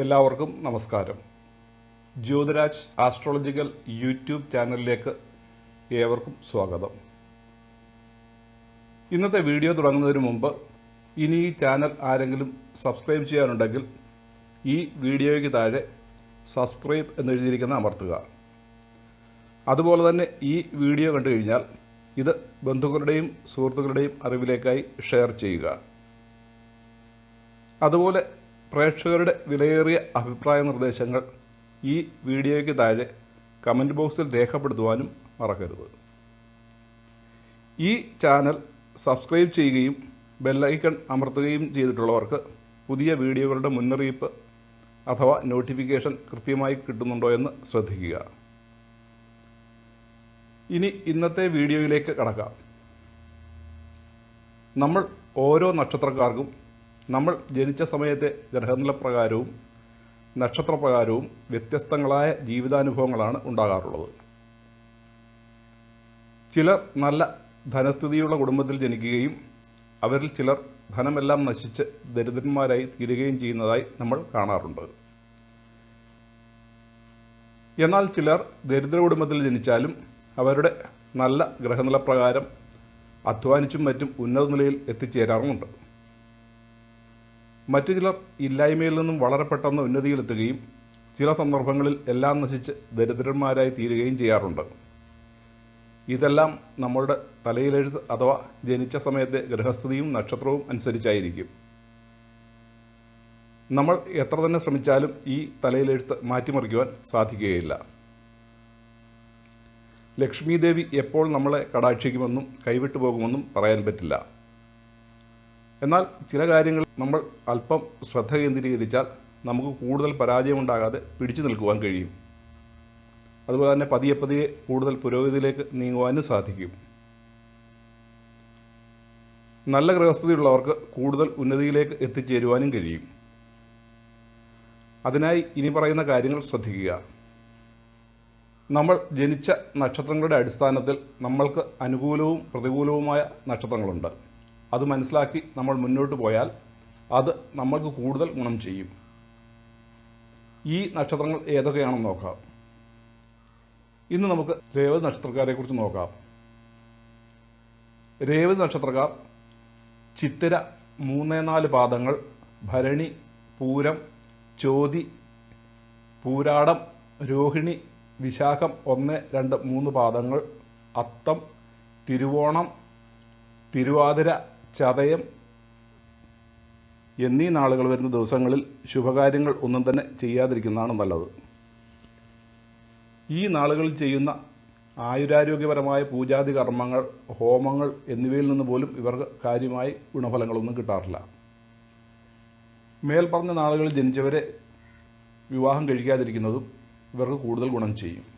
എല്ലാവർക്കും നമസ്കാരം. Jyothiraj astrological YouTube ചാനലിലേക്ക് ഏവർക്കും സ്വാഗതം. ഇന്നത്തെ വീഡിയോ തുടങ്ങുന്നതിന് മുമ്പ് ഇനി ഈ ചാനൽ ആരെങ്കിലും സബ്സ്ക്രൈബ് ചെയ്യാനുണ്ടെങ്കിൽ ഈ വീഡിയോയ്ക്ക് താഴെ സബ്സ്ക്രൈബ് എന്നെഴുതിയിരിക്കുന്ന അമർത്തുക. അതുപോലെ തന്നെ ഈ വീഡിയോ കണ്ടു കഴിഞ്ഞാൽ ഇത് ബന്ധുക്കളുടെയും സുഹൃത്തുക്കളുടെയും അറിവിലേക്കായി ഷെയർ ചെയ്യുക. അതുപോലെ പ്രേക്ഷകരുടെ വിലയേറിയ അഭിപ്രായ നിർദ്ദേശങ്ങൾ ഈ വീഡിയോയ്ക്ക് താഴെ കമന്റ് ബോക്സിൽ രേഖപ്പെടുത്തുവാനും മറക്കരുത്. ഈ ചാനൽ സബ്സ്ക്രൈബ് ചെയ്യുകയും ബെല്ലൈക്കൺ അമർത്തുകയും ചെയ്തിട്ടുള്ളവർക്ക് പുതിയ വീഡിയോകളുടെ മുന്നറിയിപ്പ് അഥവാ നോട്ടിഫിക്കേഷൻ കൃത്യമായി കിട്ടുന്നുണ്ടോ എന്ന് ശ്രദ്ധിക്കുക. ഇനി ഇന്നത്തെ വീഡിയോയിലേക്ക് കടക്കാം. നമ്മൾ ഓരോ നക്ഷത്രക്കാർക്കും നമ്മൾ ജനിച്ച സമയത്തെ ഗ്രഹനില പ്രകാരവും നക്ഷത്രപ്രകാരവും വ്യത്യസ്തങ്ങളായ ജീവിതാനുഭവങ്ങളാണ് ഉണ്ടാകാറുള്ളത്. ചിലർ നല്ല ധനസ്ഥിതിയുള്ള കുടുംബത്തിൽ ജനിക്കുകയും അവരിൽ ചിലർ ധനമെല്ലാം നശിച്ച് ദരിദ്രന്മാരായി തീരുകയും ചെയ്യുന്നതായി നമ്മൾ കാണാറുണ്ട്. എന്നാൽ ചിലർ ദരിദ്ര കുടുംബത്തിൽ ജനിച്ചാലും അവരുടെ നല്ല ഗ്രഹനിലപ്രകാരം അധ്വാനിച്ചും മറ്റും ഉന്നത നിലയിൽ എത്തിച്ചേരാറുമുണ്ട്. മറ്റു ചിലർ ഇല്ലായ്മയിൽ നിന്നും വളരെ പെട്ടെന്ന് ഉന്നതിയിലെത്തുകയും ചില സന്ദർഭങ്ങളിൽ എല്ലാം നശിച്ച് ദരിദ്രന്മാരായി തീരുകയും ചെയ്യാറുണ്ട്. ഇതെല്ലാം നമ്മളുടെ തലയിലെഴുത്ത് അഥവാ ജനിച്ച സമയത്തെ ഗൃഹസ്ഥിതിയും നക്ഷത്രവും അനുസരിച്ചായിരിക്കും. നമ്മൾ എത്ര തന്നെ ശ്രമിച്ചാലും ഈ തലയിലെഴുത്ത് മാറ്റിമറിക്കുവാൻ സാധിക്കുകയില്ല. ലക്ഷ്മി ദേവി എപ്പോൾ നമ്മളെ കടാക്ഷിക്കുമെന്നും കൈവിട്ടു പോകുമെന്നും പറയാൻ പറ്റില്ല. എന്നാൽ ചില കാര്യങ്ങൾ നമ്മൾ അല്പം ശ്രദ്ധ കേന്ദ്രീകരിച്ചാൽ നമുക്ക് കൂടുതൽ പരാജയമുണ്ടാകാതെ പിടിച്ചു നിൽക്കുവാൻ കഴിയും. അതുപോലെ തന്നെ പതിയെ പതിയെ കൂടുതൽ പുരോഗതിയിലേക്ക് നീങ്ങുവാനും സാധിക്കും. നല്ല ഗൃഹസ്ഥതയുള്ളവർക്ക് കൂടുതൽ ഉന്നതിയിലേക്ക് എത്തിച്ചേരുവാനും കഴിയും. അതിനായി ഇനി പറയുന്ന കാര്യങ്ങൾ ശ്രദ്ധിക്കുക. നമ്മൾ ജനിച്ച നക്ഷത്രങ്ങളുടെ അടിസ്ഥാനത്തിൽ നമ്മൾക്ക് അനുകൂലവും പ്രതികൂലവുമായ നക്ഷത്രങ്ങളുണ്ട്. അത് മനസ്സിലാക്കി നമ്മൾ മുന്നോട്ട് പോയാൽ അത് നമ്മൾക്ക് കൂടുതൽ ഗുണം ചെയ്യും. ഈ നക്ഷത്രങ്ങൾ ഏതൊക്കെയാണെന്ന് നോക്കാം. ഇന്ന് നമുക്ക് രേവതി നക്ഷത്രക്കാരെക്കുറിച്ച് നോക്കാം. രേവതി നക്ഷത്രക്കാർ ചിത്തിര മൂന്ന് നാല് പാദങ്ങൾ ഭരണി പൂരം ചോതി പൂരാടം രോഹിണി വിശാഖം ഒന്ന് രണ്ട് മൂന്ന് പാദങ്ങൾ അത്തം തിരുവോണം തിരുവാതിര ചതയം എന്നീ നാളുകൾ വരുന്ന ദിവസങ്ങളിൽ ശുഭകാര്യങ്ങൾ ഒന്നും തന്നെ ചെയ്യാതിരിക്കുന്നതാണ് നല്ലത്. ഈ നാളുകളിൽ ചെയ്യുന്ന ആയുരാരോഗ്യപരമായ പൂജാതി കർമ്മങ്ങൾ ഹോമങ്ങൾ എന്നിവയിൽ നിന്ന് പോലും ഇവർക്ക് കാര്യമായി ഗുണഫലങ്ങളൊന്നും കിട്ടാറില്ല. മേൽപ്പറഞ്ഞ നാളുകളിൽ ജനിച്ചവരെ വിവാഹം കഴിക്കാതിരിക്കുന്നതും ഇവർക്ക് കൂടുതൽ ഗുണം ചെയ്യും.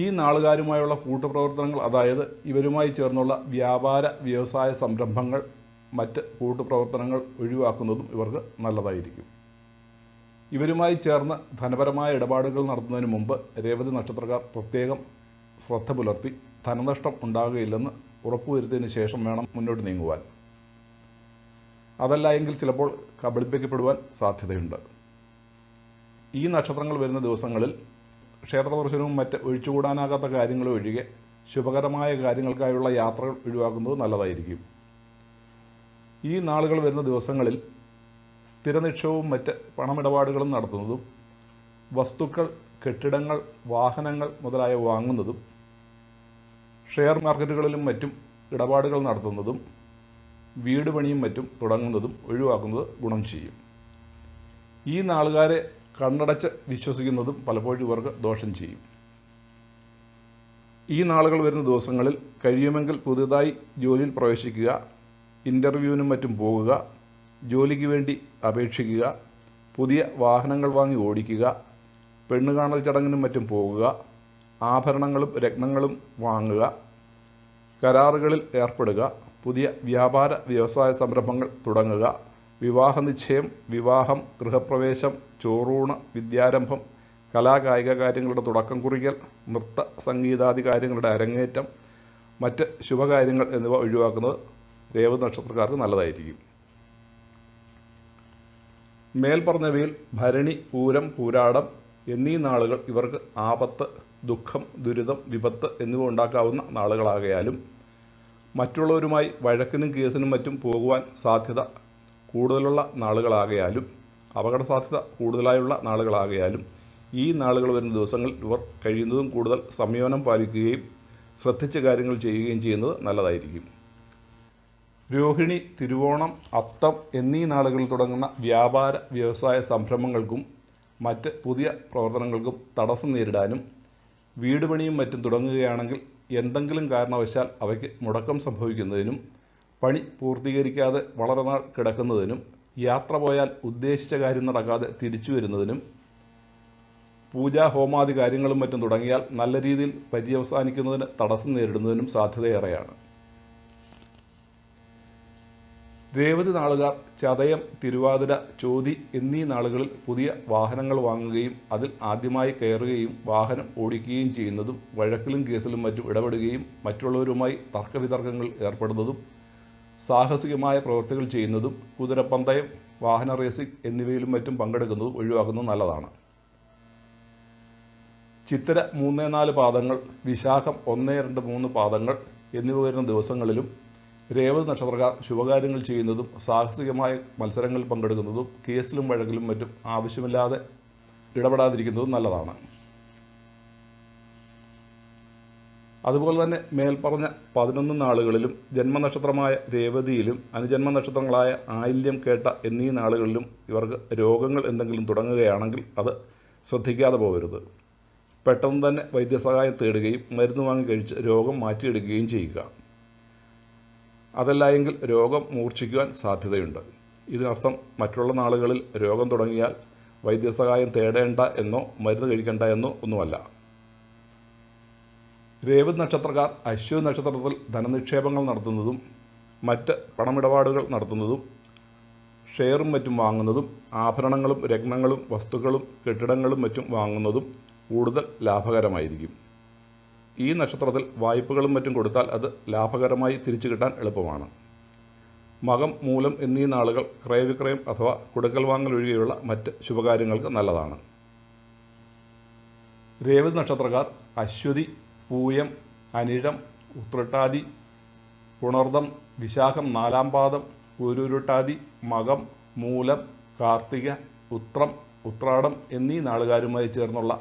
ഈ നാളുകാരുമായുള്ള കൂട്ടുപ്രവർത്തനങ്ങൾ അതായത് ഇവരുമായി ചേർന്നുള്ള വ്യാപാര വ്യവസായ സംരംഭങ്ങൾ മറ്റ് കൂട്ടുപ്രവർത്തനങ്ങൾ ഒഴിവാക്കുന്നതും ഇവർക്ക് നല്ലതായിരിക്കും. ഇവരുമായി ചേർന്ന് ധനപരമായ ഇടപാടുകൾ നടത്തുന്നതിന് മുമ്പ് രേവതി നക്ഷത്രക്കാർ പ്രത്യേകം ശ്രദ്ധ പുലർത്തി ധനനഷ്ടം ഉണ്ടാകുകയില്ലെന്ന് ഉറപ്പുവരുത്തിയതിന് ശേഷം വേണം മുന്നോട്ട് നീങ്ങുവാൻ. അതല്ല എങ്കിൽ ചിലപ്പോൾ കബളിപ്പിക്കപ്പെടുവാൻ സാധ്യതയുണ്ട്. ഈ നക്ഷത്രങ്ങൾ വരുന്ന ദിവസങ്ങളിൽ ക്ഷേത്ര ദർശനവും മറ്റ് ഒഴിച്ചുകൂടാനാകാത്ത കാര്യങ്ങളും ഒഴികെ ശുഭകരമായ കാര്യങ്ങൾക്കായുള്ള യാത്രകൾ ഒഴിവാക്കുന്നത് നല്ലതായിരിക്കും. ഈ നാളുകൾ വരുന്ന ദിവസങ്ങളിൽ സ്ഥിരനിക്ഷേപവും മറ്റ് പണമിടപാടുകളും നടത്തുന്നതും വസ്തുക്കൾ കെട്ടിടങ്ങൾ വാഹനങ്ങൾ മുതലായ വാങ്ങുന്നതും ഷെയർ മാർക്കറ്റുകളിലും മറ്റും ഇടപാടുകൾ നടത്തുന്നതും വീട് പണിയും മറ്റും തുടങ്ങുന്നതും ഒഴിവാക്കുന്നത് ഗുണം ചെയ്യും. ഈ നാളുകാരെ കണ്ണടച്ച് വിശ്വസിക്കുന്നതും പലപ്പോഴും ഇവർക്ക് ദോഷം ചെയ്യും. ഈ നാളുകൾ വരുന്ന ദിവസങ്ങളിൽ കഴിയുമെങ്കിൽ പുതുതായി ജോലിയിൽ പ്രവേശിക്കുക ഇന്റർവ്യൂവിനും മറ്റും പോകുക ജോലിക്ക് വേണ്ടി അപേക്ഷിക്കുക പുതിയ വാഹനങ്ങൾ വാങ്ങി ഓടിക്കുക പെണ്ണ് കാണൽ ചടങ്ങിനും മറ്റും പോകുക ആഭരണങ്ങളും രത്നങ്ങളും വാങ്ങുക കരാറുകളിൽ ഏർപ്പെടുക പുതിയ വ്യാപാര വ്യവസായ സംരംഭങ്ങൾ തുടങ്ങുക വിവാഹ നിശ്ചയം വിവാഹം ഗൃഹപ്രവേശം ചോറൂണ് വിദ്യാരംഭം കലാകായിക കാര്യങ്ങളുടെ തുടക്കം കുറിക്കൽ നൃത്ത സംഗീതാദി കാര്യങ്ങളുടെ അരങ്ങേറ്റം മറ്റ് ശുഭകാര്യങ്ങൾ എന്നിവ ഒഴിവാക്കുന്നത് രേവതി നക്ഷത്രക്കാർക്ക് നല്ലതായിരിക്കും. മേൽപ്പറഞ്ഞവയിൽ ഭരണി പൂരം പൂരാടം എന്നീ നാളുകൾ ഇവർക്ക് ആപത്ത് ദുഃഖം ദുരിതം വിപത്ത് എന്നിവ ഉണ്ടാക്കാവുന്ന നാളുകളാകയാലും മറ്റുള്ളവരുമായി വഴക്കിനും കേസിനും മറ്റും പോകുവാൻ സാധ്യത കൂടുതലുള്ള നാളുകളാകയാലും അപകട സാധ്യത കൂടുതലായുള്ള നാളുകളാകയാലും ഈ നാളുകൾ വരുന്ന ദിവസങ്ങളിൽ ഇവർ കഴിയുന്നതും കൂടുതൽ സംയമനം പാലിക്കുകയും ശ്രദ്ധിച്ച കാര്യങ്ങൾ ചെയ്യുകയും ചെയ്യുന്നത് നല്ലതായിരിക്കും. രോഹിണി തിരുവോണം അത്തം എന്നീ നാളുകളിൽ തുടങ്ങുന്ന വ്യാപാര വ്യവസായ സംരംഭങ്ങൾക്കും മറ്റ് പുതിയ പ്രവർത്തനങ്ങൾക്കും തടസ്സം നേരിടാനും വീടുപണിയും മറ്റും തുടങ്ങുകയാണെങ്കിൽ എന്തെങ്കിലും കാരണവശാൽ അവയ്ക്ക് മുടക്കം സംഭവിക്കുന്നതിനും പണി പൂർത്തീകരിക്കാതെ വളരെ നാൾ കിടക്കുന്നതിനും യാത്ര പോയാൽ ഉദ്ദേശിച്ച കാര്യം നടക്കാതെ തിരിച്ചു വരുന്നതിനും പൂജാ ഹോമാദി കാര്യങ്ങളും മറ്റും തുടങ്ങിയാൽ നല്ല രീതിയിൽ പര്യവസാനിക്കുന്നതിന് തടസ്സം നേരിടുന്നതിനും സാധ്യതയേറെയാണ്. രേവതി നാളുകാർ ചതയം തിരുവാതിര ചോതി എന്നീ നാളുകളിൽ പുതിയ വാഹനങ്ങൾ വാങ്ങുകയും അതിൽ ആദ്യമായി കയറുകയും വാഹനം ഓടിക്കുകയും ചെയ്യുന്നതും വഴക്കിലും കേസിലും മറ്റും ഇടപെടുകയും മറ്റുള്ളവരുമായി തർക്കവിതർക്കങ്ങൾ ഏർപ്പെടുന്നതും സാഹസികമായ പ്രവൃത്തികൾ ചെയ്യുന്നതും കുതിരപ്പന്തയം വാഹന റേസിംഗ് എന്നിവയിലും മറ്റും പങ്കെടുക്കുന്നതും ഒഴിവാക്കുന്നത് നല്ലതാണ്. ചിത്തിര മൂന്ന് നാല് പാദങ്ങൾ വിശാഖം ഒന്ന് രണ്ട് മൂന്ന് പാദങ്ങൾ എന്നിവ വരുന്ന ദിവസങ്ങളിലും രേവതി നക്ഷത്രക്കാർ ശുഭകാര്യങ്ങൾ ചെയ്യുന്നതും സാഹസികമായ മത്സരങ്ങളിൽ പങ്കെടുക്കുന്നതും കേസിലും വഴക്കിലും മറ്റും ആവശ്യമില്ലാതെ ഇടപെടാതിരിക്കുന്നതും നല്ലതാണ്. അതുപോലെ തന്നെ മേൽപ്പറഞ്ഞ പതിനൊന്ന് നാളുകളിലും ജന്മനക്ഷത്രമായ രേവതിയിലും അനുജന്മ നക്ഷത്രങ്ങളായ ആയില്യം കേട്ട എന്നീ നാളുകളിലും ഇവർക്ക് രോഗങ്ങൾ എന്തെങ്കിലും തുടങ്ങുകയാണെങ്കിൽ അത് ശ്രദ്ധിക്കാതെ പോകരുത്. പെട്ടെന്ന് തന്നെ വൈദ്യസഹായം തേടുകയും മരുന്ന് വാങ്ങി കഴിച്ച് രോഗം മാറ്റിയെടുക്കുകയും ചെയ്യുക. അതല്ല എങ്കിൽ രോഗം മൂർച്ഛിക്കുവാൻ സാധ്യതയുണ്ട്. ഇതിനർത്ഥം മറ്റുള്ള നാളുകളിൽ രോഗം തുടങ്ങിയാൽ വൈദ്യസഹായം തേടേണ്ട എന്നോ മരുന്ന് കഴിക്കേണ്ട എന്നോ ഒന്നുമല്ല. രേവതി നക്ഷത്രക്കാർ അശ്വതി നക്ഷത്രത്തിൽ ധനനിക്ഷേപങ്ങൾ നടത്തുന്നതും മറ്റ് പണമിടപാടുകൾ നടത്തുന്നതും ഷെയറും മറ്റും വാങ്ങുന്നതും ആഭരണങ്ങളും രത്നങ്ങളും വസ്തുക്കളും കെട്ടിടങ്ങളും മറ്റും വാങ്ങുന്നതും കൂടുതൽ ലാഭകരമായിരിക്കും. ഈ നക്ഷത്രത്തിൽ വായ്പകളും മറ്റും കൊടുത്താൽ അത് ലാഭകരമായി തിരിച്ചു കിട്ടാൻ എളുപ്പമാണ്. മകം മൂലം എന്നീ നാളുകൾ ക്രയവിക്രയം അഥവാ കൊടുക്കൽ വാങ്ങൽ ഒഴികെയുള്ള മറ്റ് ശുഭകാര്യങ്ങൾക്ക് നല്ലതാണ്. രേവതി നക്ഷത്രക്കാർ അശ്വതി പൂയം അനിഴം ഉത്രട്ടാതി പുണർദം വിശാഖം നാലാം പാദം ഉരുരുട്ടാതി മകം മൂലം കാർത്തിക ഉത്രം ഉത്രാടം എന്നീ നാളുകാരുമായി ചേർന്നുള്ള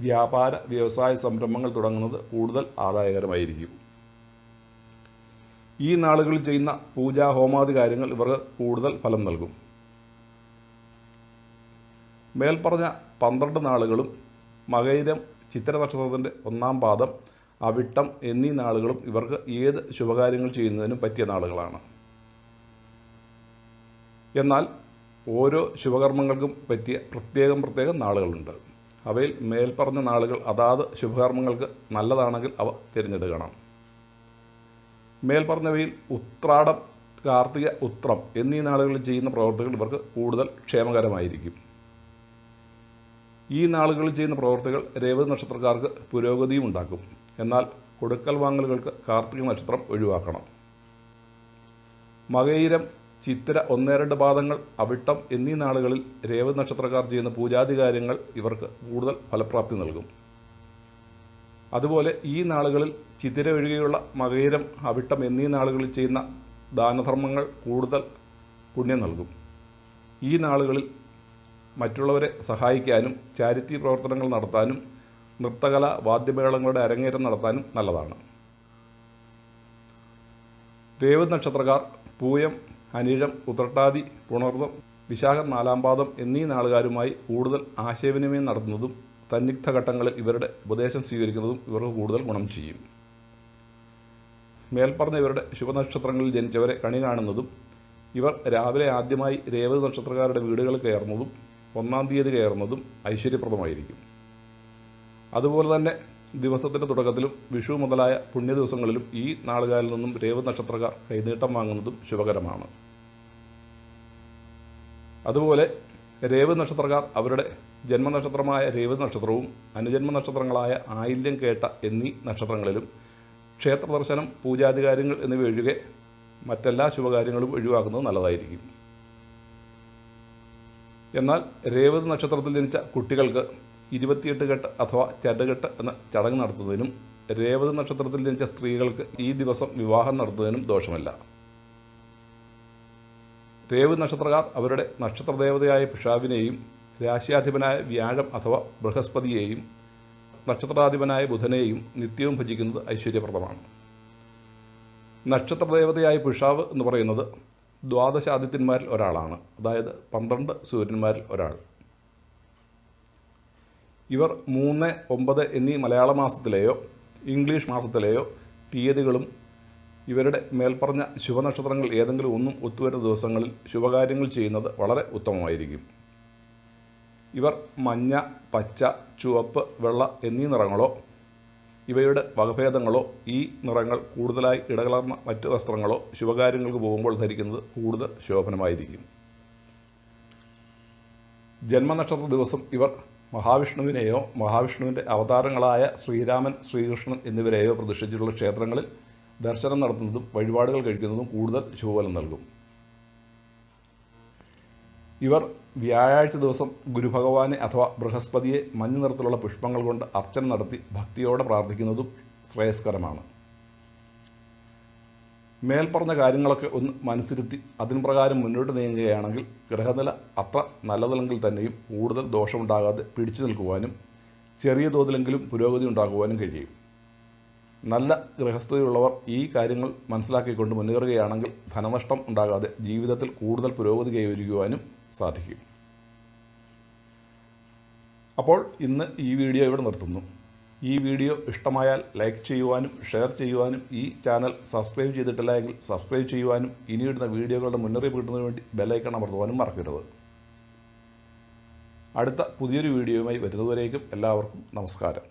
വ്യാപാര വ്യവസായ സംരംഭങ്ങൾ തുടങ്ങുന്നത് കൂടുതൽ ആദായകരമായിരിക്കും. ഈ നാളുകളിൽ ചെയ്യുന്ന പൂജാ ഹോമാദി കാര്യങ്ങൾ ഇവർക്ക് കൂടുതൽ ഫലം നൽകും. മേൽപ്പറഞ്ഞ പന്ത്രണ്ട് നാളുകളും മകയിരം ചിത്തിര നക്ഷത്രത്തിന്റെ ഒന്നാം പാദം അവിട്ടം എന്നീ നാളുകളും ഇവർക്ക് ഏത് ശുഭകാര്യങ്ങൾ ചെയ്യുന്നതിനും പറ്റിയ നാളുകളാണ്. എന്നാൽ ഓരോ ശുഭകർമ്മങ്ങൾക്കും പറ്റിയ പ്രത്യേകം പ്രത്യേകം നാളുകളുണ്ട്. അവയിൽ മേൽപ്പറഞ്ഞ നാളുകൾ അതാത് ശുഭകർമ്മങ്ങൾക്ക് നല്ലതാണെങ്കിൽ അവ തിരഞ്ഞെടുക്കണം. മേൽപ്പറഞ്ഞവയിൽ ഉത്രാടം കാർത്തിക ഉത്രം എന്നീ നാളുകളിൽ ചെയ്യുന്ന പ്രവർത്തികൾ ഇവർക്ക് കൂടുതൽ ക്ഷേമകരമായിരിക്കും. ഈ നാളുകളിൽ ചെയ്യുന്ന പ്രവർത്തികൾ രേവതി നക്ഷത്രക്കാർക്ക് പുരോഗതിയും ഉണ്ടാക്കും. എന്നാൽ കൊടുക്കൽ വാങ്ങലുകൾക്ക് കാർത്തിക നക്ഷത്രം ഒഴിവാക്കണം. മകയിരം ചിത്തിര ഒന്നേ രണ്ട് പാദങ്ങൾ അവിട്ടം എന്നീ നാളുകളിൽ രേവതി നക്ഷത്രക്കാർ ചെയ്യുന്ന പൂജാതി കാര്യങ്ങൾ ഇവർക്ക് കൂടുതൽ ഫലപ്രാപ്തി നൽകും. അതുപോലെ ഈ നാളുകളിൽ ചിത്തിര ഒഴികെയുള്ള മകയിരം അവിട്ടം എന്നീ നാളുകളിൽ ചെയ്യുന്ന ദാനധർമ്മങ്ങൾ കൂടുതൽ പുണ്യം നൽകും. ഈ നാളുകളിൽ മറ്റുള്ളവരെ സഹായിക്കാനും ചാരിറ്റി പ്രവർത്തനങ്ങൾ നടത്താനും നൃത്തകല വാദ്യമേളങ്ങളുടെ അരങ്ങേറ്റം നടത്താനും നല്ലതാണ്. രേവതി നക്ഷത്രക്കാർ പൂയം അനിഴം ഉത്രട്ടാതി പുണർദം വിശാഖം നാലാംപാദം എന്നീ നാളുകാരുമായി കൂടുതൽ ആശയവിനിമയം നടത്തുന്നതും സന്നിഗ്ധ ഘട്ടങ്ങളിൽ ഇവരുടെ ഉപദേശം സ്വീകരിക്കുന്നതും ഇവർക്ക് കൂടുതൽ ഗുണം ചെയ്യും. മേൽപ്പറഞ്ഞ ഇവരുടെ ശുഭനക്ഷത്രങ്ങളിൽ ജനിച്ചവരെ കണി കാണുന്നതും ഇവർ രാവിലെ ആദ്യമായി രേവതി നക്ഷത്രക്കാരുടെ വീടുകൾ കയറുന്നതും ഒന്നാം തീയതി കയറുന്നതും ഐശ്വര്യപ്രദമായിരിക്കും. അതുപോലെ തന്നെ ദിവസത്തിന്റെ തുടക്കത്തിലും വിഷു മുതലായ പുണ്യ ദിവസങ്ങളിലും ഈ നാളുകാരിൽ നിന്നും രേവ നക്ഷത്രക്കാർ കൈനീട്ടം വാങ്ങുന്നതും ശുഭകരമാണ്. അതുപോലെ രേവ നക്ഷത്രക്കാർ അവരുടെ ജന്മനക്ഷത്രമായ രേവ നക്ഷത്രവും അനുജന്മ നക്ഷത്രങ്ങളായ ആയില്യം കേട്ട എന്നീ നക്ഷത്രങ്ങളിലും ക്ഷേത്ര ദർശനം പൂജാധികാരങ്ങൾ എന്നിവ ഒഴികെ മറ്റെല്ലാ ശുഭകാര്യങ്ങളും ഒഴിവാക്കുന്നത് നല്ലതായിരിക്കും. എന്നാൽ രേവതി നക്ഷത്രത്തിൽ ജനിച്ച കുട്ടികൾക്ക് ഇരുപത്തിയെട്ട് കെട്ട് അഥവാ ചരടുകെട്ട് എന്ന ചടങ്ങ് നടത്തുന്നതിനും രേവതി നക്ഷത്രത്തിൽ ജനിച്ച സ്ത്രീകൾക്ക് ഈ ദിവസം വിവാഹം നടത്തുന്നതിനും ദോഷമല്ല. രേവതി നക്ഷത്രക്കാർ അവരുടെ നക്ഷത്രദേവതയായ പിഷാവിനെയും രാശ്യാധിപനായ വ്യാഴം അഥവാ ബൃഹസ്പതിയെയും നക്ഷത്രാധിപനായ ബുധനെയും നിത്യവും ഭജിക്കുന്നത് ഐശ്വര്യപ്രദമാണ്. നക്ഷത്രദേവതയായ പിഷാവ് എന്ന് പറയുന്നത് ദ്വാദശാദിത്യന്മാരിൽ ഒരാളാണ്. അതായത് പന്ത്രണ്ട് സൂര്യന്മാരിൽ ഒരാൾ. ഇവർ മൂന്ന് ഒമ്പത് എന്നീ മലയാള മാസത്തിലെയോ ഇംഗ്ലീഷ് മാസത്തിലെയോ തീയതികളും ഇവരുടെ മേൽപ്പറഞ്ഞ ശുഭനക്ഷത്രങ്ങൾ ഏതെങ്കിലും ഒന്നും ഒത്തുവരുന്ന ദിവസങ്ങളിൽ ശുഭകാര്യങ്ങൾ ചെയ്യുന്നത് വളരെ ഉത്തമമായിരിക്കും. ഇവർ മഞ്ഞ പച്ച ചുവപ്പ് വെള്ള എന്നീ നിറങ്ങളോ ഇവയുടെ വകഭേദങ്ങളോ ഈ നിറങ്ങൾ കൂടുതലായി ഇടകലർന്ന മറ്റ് വസ്ത്രങ്ങളോ ശുഭകാര്യങ്ങൾക്ക് പോകുമ്പോൾ ധരിക്കുന്നത് കൂടുതൽ ശോഭനമായിരിക്കും. ജന്മനക്ഷത്ര ദിവസം ഇവർ മഹാവിഷ്ണുവിനെയോ മഹാവിഷ്ണുവിന്റെ അവതാരങ്ങളായ ശ്രീരാമൻ ശ്രീകൃഷ്ണൻ എന്നിവരെയോ പ്രതിഷ്ഠിച്ചിട്ടുള്ള ക്ഷേത്രങ്ങളിൽ ദർശനം നടത്തുന്നതും വഴിപാടുകൾ കഴിക്കുന്നതും കൂടുതൽ ശുഭഫലം നൽകും. ഇവർ വ്യാഴാഴ്ച ദിവസം ഗുരുഭഗവാനെ അഥവാ ബൃഹസ്പതിയെ മഞ്ഞ നിറത്തിലുള്ള പുഷ്പങ്ങൾ കൊണ്ട് അർച്ചന നടത്തി ഭക്തിയോടെ പ്രാർത്ഥിക്കുന്നതും ശ്രേയസ്കരമാണ്. മേൽപ്പറഞ്ഞ കാര്യങ്ങളൊക്കെ ഒന്ന് മനസ്സിരുത്തി അതിന് പ്രകാരം മുന്നോട്ട് നീങ്ങുകയാണെങ്കിൽ ഗ്രഹനില അത്ര നല്ലതല്ലെങ്കിൽ തന്നെയും കൂടുതൽ ദോഷമുണ്ടാകാതെ പിടിച്ചു നിൽക്കുവാനും ചെറിയ തോതിലെങ്കിലും പുരോഗതി ഉണ്ടാക്കുവാനും കഴിയും. നല്ല ഗൃഹസ്ഥതയുള്ളവർ ഈ കാര്യങ്ങൾ മനസ്സിലാക്കിക്കൊണ്ട് മുന്നേറുകയാണെങ്കിൽ ധനനഷ്ടം ഉണ്ടാകാതെ ജീവിതത്തിൽ കൂടുതൽ പുരോഗതി കൈവരിക്കുവാനും സാധിക്കും. അപ്പോൾ ഇന്ന് ഈ വീഡിയോ ഇവിടെ നിർത്തുന്നു. ഈ വീഡിയോ ഇഷ്ടമായാൽ ലൈക്ക് ചെയ്യുവാനും ഷെയർ ചെയ്യുവാനും ഈ ചാനൽ സബ്സ്ക്രൈബ് ചെയ്തിട്ടില്ല എങ്കിൽ സബ്സ്ക്രൈബ് ചെയ്യുവാനും ഇനിയിടുന്ന വീഡിയോകളുടെ മുന്നറിയിപ്പ് കിട്ടുന്നതിന് വേണ്ടി ബെല്ലൈക്കൺ അമർത്തുവാനും മറക്കരുത്. അടുത്ത പുതിയൊരു വീഡിയോയുമായി വരുന്നതുവരേക്കും എല്ലാവർക്കും നമസ്കാരം.